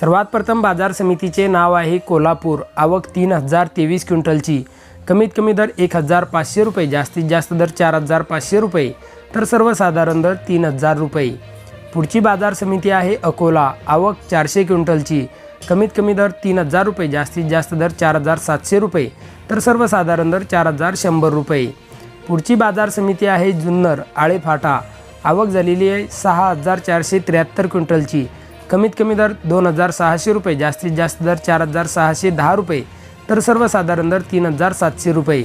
सर्वात प्रथम बाजार समितीचे नाव आहे कोल्हापूर. आवक तीन हजार तेवीस क्विंटलची. कमीत कमी दर एक हजार पाचशे रुपये जास्तीत जास्त दर चार हजार पाचशे रुपये तर सर्वसाधारण दर तीन हजार रुपये. पुढची बाजार समिती आहे अकोला. आवक चारशे क्विंटलची. कमीत कमी दर तीन हजार रुपये जास्तीत जास्त दर चार हजार सातशे रुपये तर सर्वसाधारण दर चार हजार शंभर रुपये. पुढची बाजार समिती आहे जुन्नर आळेफाटा. आवक झालेली आहे सहा हजार चारशे त्र्याहत्तर क्विंटलची. कमीत कमी दर दोन हजार सहाशे रुपये जास्तीत जास्त दर चार हजार सहाशे दहा रुपये तर सर्वसाधारण दर तीन हजार सातशे रुपये.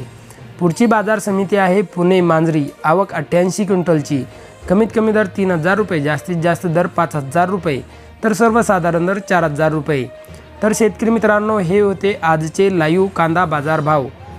पुढची बाजार समिती आहे पुणे मांजरी आवक अठ्ठ्याऐंशी क्विंटलची. कमीत कमी दर तीन हजार रुपये जास्तीत जास्त दर पाच हजार रुपये तर सर्वसाधारण दर चार हजार रुपये. तर शेतकरी मित्रांनो हे होते आजचे लाईव्ह कांदा बाजार भाव.